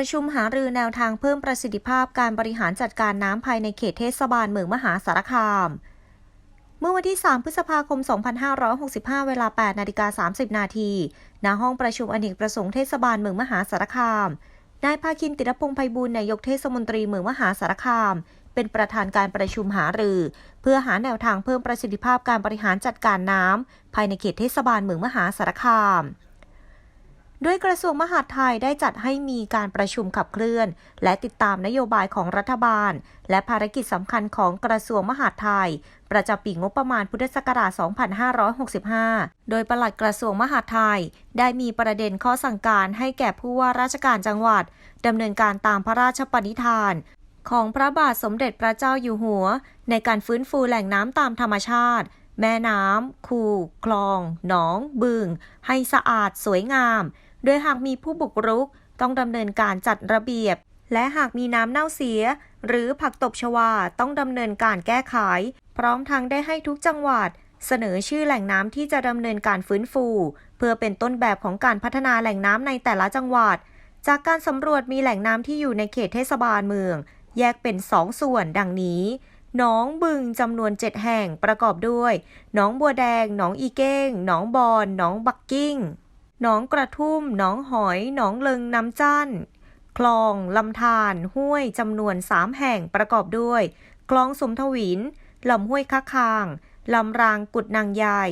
ประชุมหารือแนวทางเพิ่มประสิทธิภาพการบริหารจัดการน้ำภายในเขตเทศบาลเมืองมหาสารคาม เมื่อวันที่ 3 พฤษภาคม 2565 เวลา 8 นาฬิกา 30 นาทีณห้องประชุมอเนกประสงค์เทศบาลเมืองมหาสารคาม นายภาคินติรพงษ์ไพบูลนายกเทศมนตรีเมืองมหาสารคาม เป็นประธานการประชุมหารือ เพื่อหาแนวทางเพิ่มประสิทธิภาพการบริหารจัดการน้ำภายในเขตเทศบาลเมืองมหาสารคาม โดยกระทรวงมหาดไทยได้จัดให้มีการประชุมขับเคลื่อน และติดตามนโยบายของรัฐบาล และภารกิจสำคัญของกระทรวงมหาดไทย ประจำปีงบประมาณพุทธศักราช 2565 โดยปลัดกระทรวงมหาดไทย ได้มีประเด็นข้อสั่งการให้แก่ผู้ว่าราชการจังหวัดดำเนินการตามพระราชปณิธาน ของพระบาทสมเด็จพระเจ้าอยู่หัว ในการฟื้นฟูแหล่งน้ำตามธรรมชาติ แม่น้ำ คู คลอง หนอง บึง ให้สะอาดสวยงาม โดยหากมีผู้บุกรุก ต้องดำเนินการจัดระเบียบ และหากมีน้ำเน่าเสีย หรือผักตบชวาต้องดำเนินการแก้ไข พร้อมทั้งได้ให้ทุกจังหวัด เสนอชื่อแหล่งน้ำที่จะดำเนินการฟื้นฟู เพื่อเป็นต้นแบบของการพัฒนาแหล่งน้ำในแต่ละจังหวัด จากการสำรวจมีแหล่งน้ำที่อยู่ในเขตเทศบาลเมือง แยกเป็น2ส่วนดังนี้ หนองบึงจำนวน 7 แห่งประกอบด้วย หนองบัวแดง หนองอีเก้ง หนองบอนหนองบักกิ้ง หนองกระทุ่ม หนองหอย หนองเลิงน้ำจั่นคลอง ลำธารห้วยจำนวน 3 แห่งประกอบด้วย คลองสมทวินลำห้วยคะคาง ลำรางกุดนางใหญ่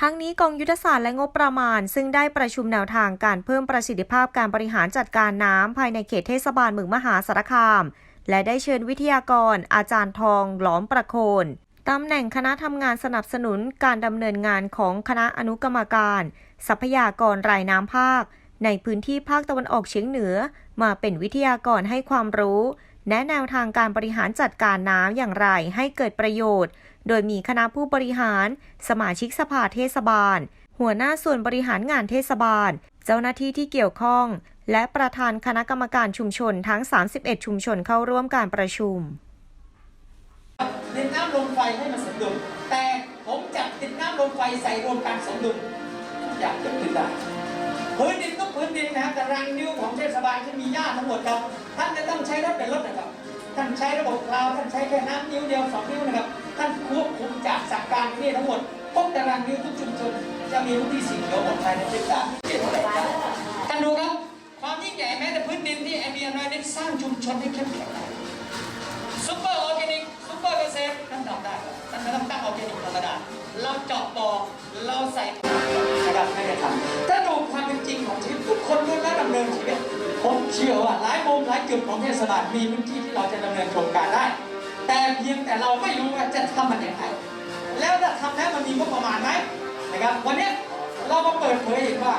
ทั้งนี้กองยุทธศาสตร์และงบประมาณ ซึ่งได้ประชุมแนวทางการเพิ่มประสิทธิภาพการบริหารจัดการน้ำภายในเขตเทศบาลเมืองมหาสารคาม และได้เชิญวิทยากร อาจารย์ทองหลอมประโคน ตำแหน่งคณะทำงานสนับสนุนการดำเนินงานของคณะอนุกรรมการ ทรัพยากรรายน้ำภาค ในพื้นที่ภาคตะวันออกเฉียงเหนือ มาเป็นวิทยากรให้ความรู้ แนะแนวทางการบริหารจัดการน้ำอย่างไรให้เกิดประโยชน์ โดยมีคณะผู้บริหาร สมาชิกสภาเทศบาล หัวหน้าส่วนบริหารงานเทศบาล เจ้าหน้าที่ที่เกี่ยวข้อง และประธานคณะกรรมการชุมชนทั้ง 31 ชุมชนเข้าร่วมการประชุมดินน้ำลมไฟให้มันสมดุลแต่ผมจะดินน้ำลมไฟใส่รวมกันสมดุลอยากเกิดขึ้นได้พื้นดินก็พื้นดินนะแต่รังนิ้วของเทศบาลที่มีหญ้าทั้งหมดครับ ท่านจะต้องใช้รถเป็นรถนะครับ ท่านใช้ระบบคลาวท่านใช้แค่น้ำนิ้วเดียวสองนิ้วนะครับ ท่านควบคุมจากสักการที่ทั้งหมดพวกตารางนิ้วทุกชุมชนจะมีพื้นที่สีเขียวหมดภายในเทศบาลเจ็ดแปดครับท่านดูครับ ความยิ่งใหญ่แม้แต่พื้นดินที่ไอเบียนได้สร้างชุมชนให้เข้มแข็งได้ซุปเปอร์ออร์แกนิกซุปเปอร์เกษตรท่านทำได้ครับท่านไม่ต้องตั้งออร์แกนิกธรรมดาเราเจาะบ่อเราใส่นะครับไม่ได้ทำถ้าดูความเป็นจริงของชีวิตทุกคนล้วนแล้วดำเนินชีวิตผมเชื่อว่าหลายมุมหลายจุดของเทศบาลมีพื้นที่ที่เราจะดำเนินโครงการได้ แต่เพียงแต่เราไม่รู้ว่าจะทำมันอย่างไรแล้วถ้าทำแล้วมันมีงบประมาณไหมนะครับวันนี้เรามาเปิดเผยเห็นว่า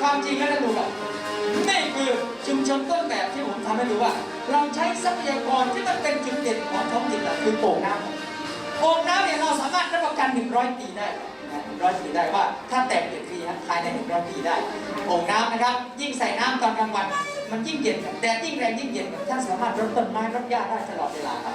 ความจริงแล้วนะดูครับ นี่คือชุมชนต้นแบบที่ผมทำให้ดูว่า เราใช้ทรัพยากรที่มันเป็นจุดเด่นของท้องถิ่นคือโป่งน้ำโป่งน้ำเนี่ยเราสามารถรับประกัน 100 ปีได้นะ100ปีได้ว่าถ้าแตกเปลี่ยนฟรีครับภายใน100ปีได้โป่งน้ำนะครับ ยิ่งใส่น้ำตอนกลางวัน มันยิ่งเย็นแดดยิ่งแรงยิ่งเย็นท่านสามารถรดต้นไม้รดหญ้าได้ตลอดเวลาครับ